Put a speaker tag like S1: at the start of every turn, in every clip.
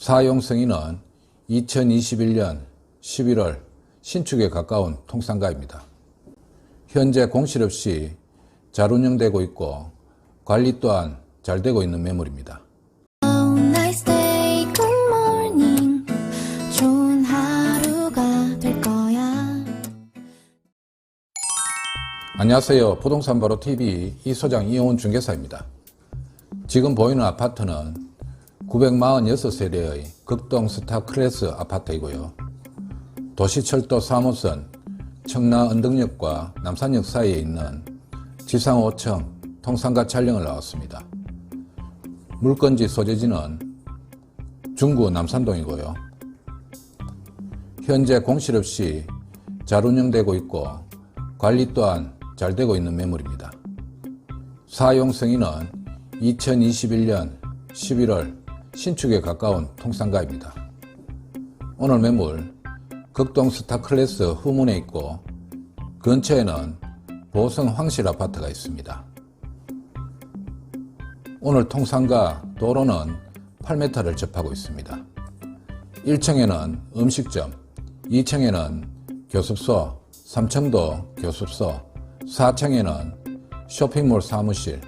S1: 사용 승인은 2021년 11월 신축에 가까운 통상가입니다. 현재 공실 없이 잘 운영되고 있고 관리 또한 잘 되고 있는 매물입니다. 안녕하세요. 부동산 바로 TV 이 소장 이용훈 중개사입니다. 지금 보이는 아파트는 946세대의 극동 스타 클래스 아파트이고요. 도시철도 3호선 청라 언덕역과 남산역 사이에 있는 지상 5층 통상가 촬영을 나왔습니다. 물건지 소재지는 중구 남산동이고요. 현재 공실 없이 잘 운영되고 있고 관리 또한 잘 되고 있는 매물입니다. 사용 승인은 2021년 11월 신축에 가까운 통상가입니다. 오늘 매물 극동 스타 클래스 후문에 있고 근처에는 보성 황실 아파트가 있습니다. 오늘 통상가 도로는 8m를 접하고 있습니다. 1층에는 음식점, 2층에는 교습소, 3층도 교습소, 4층에는 쇼핑몰 사무실,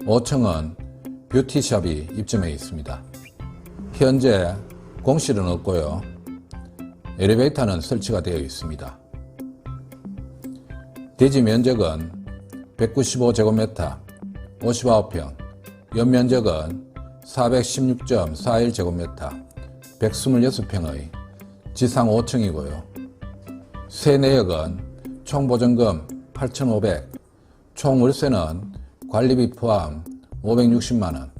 S1: 5층은 뷰티샵이 입점해 있습니다. 현재 공실은 없고요. 엘리베이터는 설치가 되어 있습니다. 대지 면적은 195제곱미터, 59평, 연면적은 416.41제곱미터, 126평의 지상 5층이고요. 세내역은 총 보증금 8,500, 총 월세는 관리비 포함 560만원,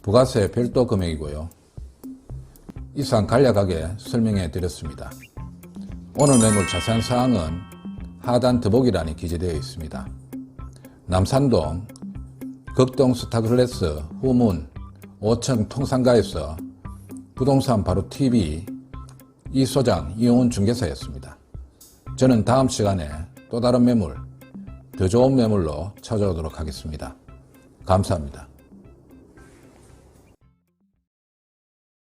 S1: 부가세 별도 금액이고요. 이상 간략하게 설명해 드렸습니다. 오늘 매물 자세한 사항은 하단 더보기란에 기재되어 있습니다. 남산동 극동 스타글래스 후문 5층 통상가에서 부동산 바로 TV 이 소장 이용훈 중개사였습니다. 저는 다음 시간에 또 다른 매물, 더 좋은 매물로 찾아오도록 하겠습니다. 감사합니다.